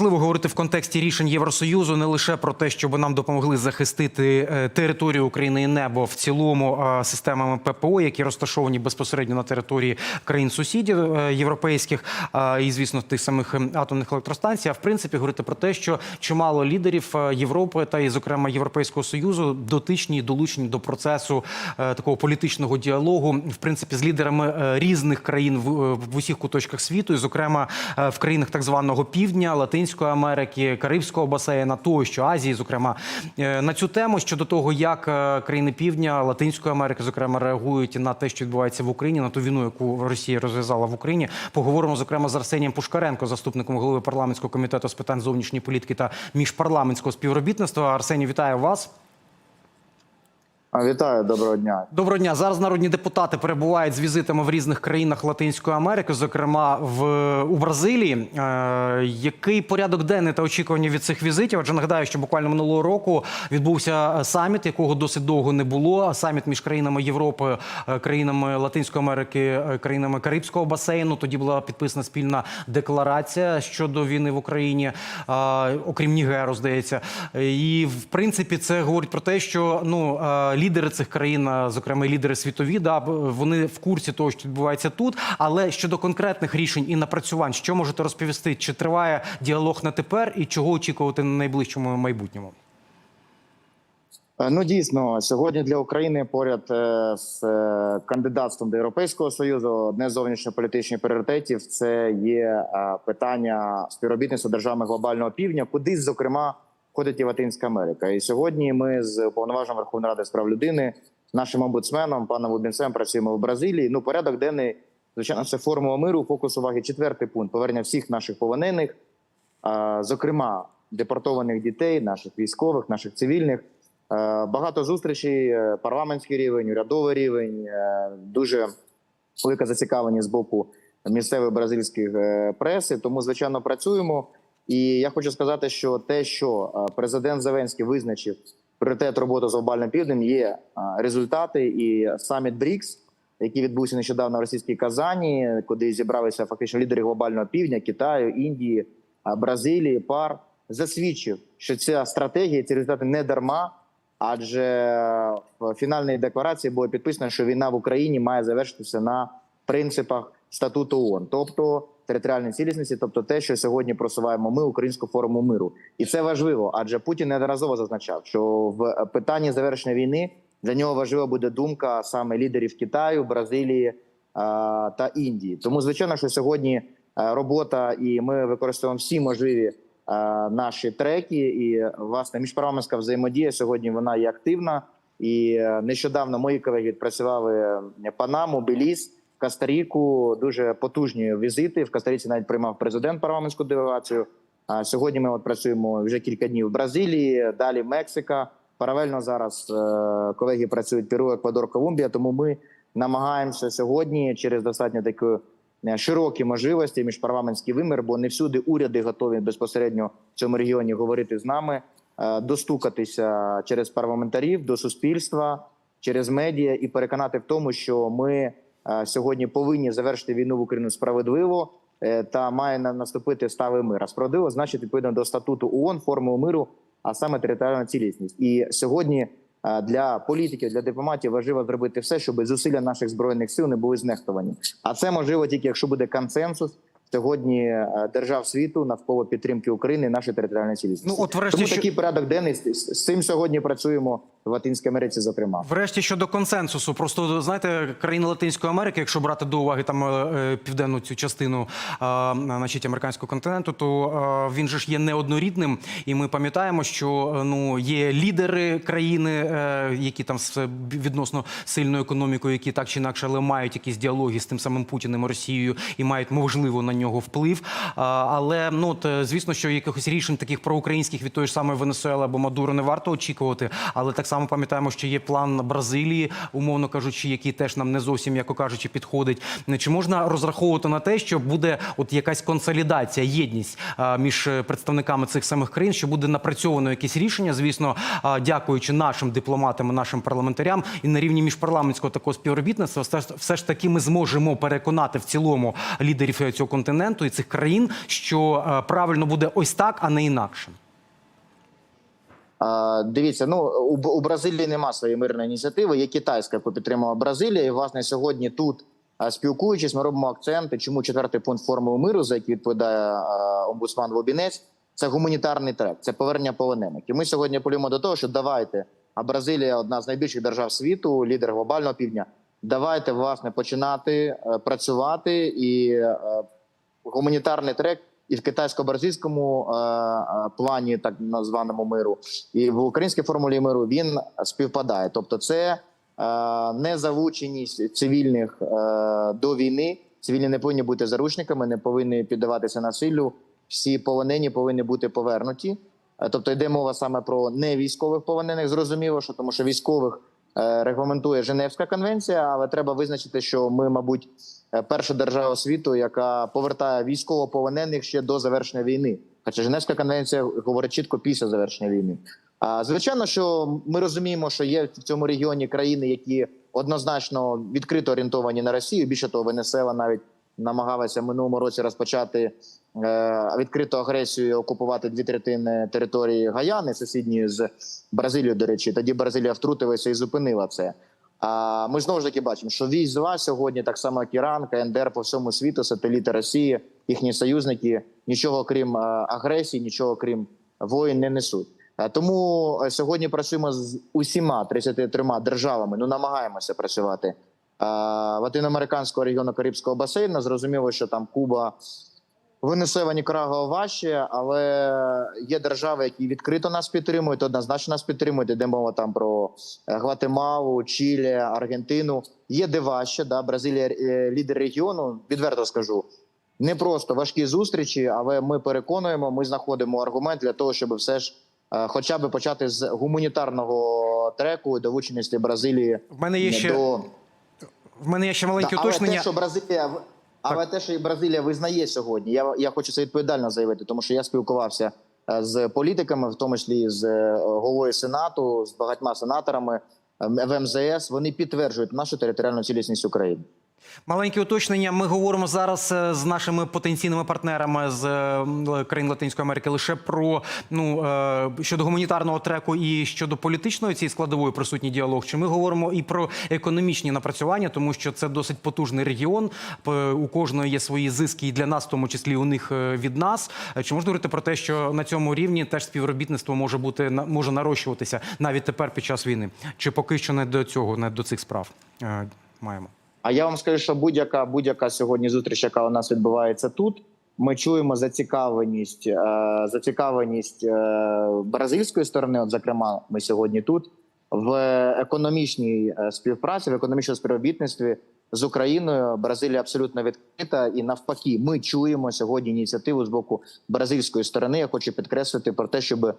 Важливо говорити в контексті рішень Євросоюзу не лише про те, щоб нам допомогли захистити е, територію України і небо в цілому системами ППО, які розташовані безпосередньо на території країн сусідів е, європейських, і звісно тих самих ем, атомних електростанцій. А в принципі говорити про те, що чимало лідерів е, Європи та і, зокрема, Європейського союзу дотичні і долучені до процесу такого політичного діалогу, в принципі, з лідерами різних країн в, усіх куточках світу, і зокрема в країнах так званого півдня, Латинської Америки, Карибського басейна, тощо Азії, зокрема Е, на цю тему щодо того, як е, країни півдня Латинської Америки, зокрема, реагують на те, що відбувається в Україні, на ту війну, яку Росія розв'язала в Україні. Поговоримо зокрема з Арсенієм Пушкаренко, заступником голови парламентського комітету з питань зовнішньої політики та міжпарламентського співробітництва. Арсеній, вітаю вас. Вітаю, доброго дня. Доброго дня. Зараз народні депутати перебувають з візитами в різних країнах Латинської Америки, зокрема в у Бразилії. Е, який порядок денний та очікування від цих візитів? Адже нагадаю, що буквально минулого року відбувся саміт, якого досить довго не було. Саміт між країнами Європи, е, країнами Латинської Америки, е, країнами Карибського басейну. Тоді була підписана спільна декларація щодо війни в Україні, е, окрім Нігеру, здається. І в принципі це говорить про те, що ну е, лідери цих країн, зокрема лідери світові, да вони в курсі того, що відбувається тут. Але щодо конкретних рішень і напрацювань, що можете розповісти? Чи триває діалог на тепер, і чого очікувати на найближчому майбутньому? Е, Ну дійсно, сьогодні для України поряд е, з е, кандидатством до Європейського союзу одне з зовнішньополітичних пріоритетів це є питання співробітництва державами глобального півдня, куди зокрема входить і Латинська Америка. І сьогодні ми з уповноваженим Верховної Ради з прав людини, нашим омбудсменом, паном Лубінцем, працюємо в Бразилії. Ну, порядок денний, звичайно, це формула миру. Фокус уваги. Четвертий пункт повернення всіх наших полонених, зокрема депортованих дітей, наших військових, наших цивільних. Багато зустрічей, е, парламентський рівень, урядовий рівень, е, дуже велика зацікавленість з боку місцевої бразильської е, преси. Тому, звичайно, працюємо. І я хочу сказати, що те, що е, президент Зеленський визначив пріоритет роботи з глобальним півднем, є е, результати. І саміт БРІКС, який відбувся нещодавно в російській Казані, куди зібралися фактично лідери глобального півдня, Китаю, Індії, е, Бразилії, пар, засвідчив, що ця стратегія, ці результати не дарма. Адже в фінальній декларації було підписано, що війна в Україні має завершитися на принципах статуту ООН, тобто територіальної цілісності, тобто те, що сьогодні просуваємо ми українську форму миру, і це важливо, адже Путін неодноразово зазначав, що в питанні завершення війни для нього важлива буде думка саме лідерів Китаю, Бразилії а, та Індії. Тому звичайно, що сьогодні робота, і ми використовуємо всі можливі е, наші треки. І власне міжпарламентська взаємодія сьогодні вона є активна. І е, нещодавно мої колеги відпрацювали е, Панаму, Беліз, Кастаріку. Дуже потужні візити. В Кастаріці навіть приймав президент парламентську делегацію. А сьогодні ми от працюємо вже кілька днів в Бразилії, далі Мексика. Паралельно зараз е, колеги працюють Перу, Еквадор, Колумбія. Тому ми намагаємося сьогодні через достатньо таку е, широкі можливості міжпарламентський вимір, бо не всюди уряди готові безпосередньо в цьому регіоні говорити з нами, е, достукатися через парламентарів до суспільства, через медіа і переконати в тому, що ми сьогодні повинні завершити війну в Україну справедливо е, та має на- наступити сталий мир. А справедливо значить відповідно до статуту ООН, формули миру, а саме територіальна цілісність. І сьогодні е, для політиків, для дипломатів важливо зробити все, щоб зусилля наших збройних сил не були знехтовані. А це можливо тільки якщо буде консенсус сьогодні е, держав світу навколо підтримки України, нашої територіальної цілісності. Ну, от врешті, Тому що- такий порядок денний з цим сьогодні працюємо в Латинській Америці. Зокрема, Врешті щодо консенсусу, просто знаєте, країни Латинської Америки, якщо брати до уваги там е, е, південну цю частину е, значить, американського континенту, то він же ж є неоднорідним, і ми пам'ятаємо, що ну є лідери країни, які там з відносно сильною економікою, які так чи інакше, але мають якісь діалоги з тим самим Путіним Росією і мають можливо на нього вплив. Але ну от, звісно, що якихось рішень таких проукраїнських від тої ж самої Венесуели або Мадуро не варто очікувати, але так само. Само пам'ятаємо, що є план Бразилії, умовно кажучи, який теж нам не зовсім, м'яко кажучи, підходить. Чи можна розраховувати на те, що буде от якась консолідація, єдність між е, представниками цих самих країн, що буде напрацьовано якісь рішення, звісно, дякуючи нашим дипломатам, нашим парламентарям, і на рівні міжпарламентського такого співробітництва, все ж, таки ми зможемо переконати в цілому лідерів е, цього континенту і цих країн, що е, правильно буде ось так, а не інакше. Дивіться, ну у, Бразилії нема своєї мирної ініціативи. Є китайська, яку підтримала Бразилія. І власне сьогодні тут спілкуючись, ми робимо акценти. Чому четвертий пункт формули миру, за який відповідає омбудсман Лобінець, це гуманітарний трек, це повернення полонених. І ми сьогодні полюємо до того, що давайте. А Бразилія одна з найбільших держав світу, лідер глобального півдня. Давайте власне починати е, працювати і е, гуманітарний трек і в китайсько-бразильському е, е, плані, так названому миру, і в українській формулі миру він співпадає. Тобто, це е, незалученість цивільних до війни. Цивільні не повинні бути заручниками, не повинні піддаватися насиллю. Всі полонені повинні бути повернуті. Тобто йде мова саме про невійськових полонених. Зрозуміло, що тому що військових регламентує Женевська конвенція, але треба визначити, що ми, мабуть, е, перша держава світу, яка повертає військовополонених ще до завершення війни. Хоча Женевська конвенція говорить чітко після завершення війни. А звичайно, що ми розуміємо, що є в цьому регіоні країни, які однозначно відкрито орієнтовані на Росію. Більше того, Венесела навіть намагалася минулому році розпочати е, відкриту агресію окупувати дві третини території Гаяни, сусідньої з Бразилією. До речі, тоді Бразилія втрутилася і зупинила це. А ми знову ж таки бачимо, що військ зла сьогодні, так само як Іран, КНДР по всьому світу, сателіти Росії, їхні союзники, нічого крім е, агресії, нічого крім воїн не несуть. Е, Тому сьогодні працюємо з усіма 33 державами. Ну намагаємося працювати. Латиноамериканського регіону Карибського басейну. Зрозуміло, що там Куба, Венесуела, Нікарагуа важче, але є держави, які відкрито нас підтримують, однозначно нас підтримують. Іде мова там про е, Гватемалу, Чилі, Аргентину. Є де важче. Да, Бразилія е, лідер регіону. Відверто скажу. Не просто важкі зустрічі, але ми переконуємо, ми знаходимо аргумент для того, щоб все ж, е, хоча б почати з гуманітарного треку долученості Бразилії В мене є ще до в мене є ще маленьке Да, але уточнення. те, що Бразилія, але те, що і Бразилія визнає сьогодні, я, я хочу це відповідально заявити, тому що я спілкувався е, з політиками, в тому числі з е, головою сенату, з багатьма сенаторами е, в МЗС. Вони підтверджують нашу територіальну цілісність України. Маленьке уточнення. Ми говоримо зараз е, з нашими потенційними партнерами з е, країн Латинської Америки лише про ну е, щодо гуманітарного треку і щодо політичної цієї складової присутній діалог. Чи ми говоримо і про економічні напрацювання, тому що це досить потужний регіон. У кожного є свої зиски і для нас, в тому числі у них від нас. Чи можна говорити про те, що на цьому рівні теж співробітництво може бути може нарощуватися навіть тепер під час війни? Чи поки що не до цього, не до цих справ маємо? А я вам скажу, що будь-яка будь-яка сьогодні зустріч, яка у нас відбувається тут. Ми чуємо зацікавленість, е, зацікавленість е, бразильської сторони. От, зокрема, ми сьогодні тут в економічній е, співпраці, в економічному співробітництві з Україною. Бразилія абсолютно відкрита, і навпаки, ми чуємо сьогодні ініціативу з боку бразильської сторони. Я хочу підкреслити про те, щоб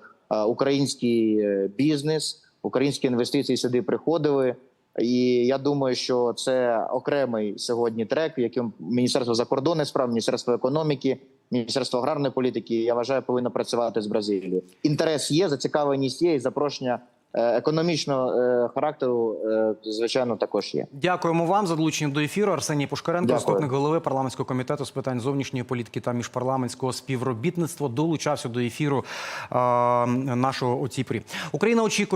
український бізнес, українські інвестиції сюди приходили. І я думаю, що це окремий сьогодні трек, яким Міністерство закордонних справ, Міністерство економіки, Міністерство аграрної політики, я вважаю, повинно працювати з Бразилією. Інтерес є, зацікавленість є, і запрошення е, економічного е, характеру, е, звичайно, також є. Дякуємо вам за долучення до ефіру. Арсеній Пушкаренко, Дякую. заступник голови парламентського комітету з питань зовнішньої політики та міжпарламентського співробітництва, долучався до ефіру е, нашого порі. Україна очікує.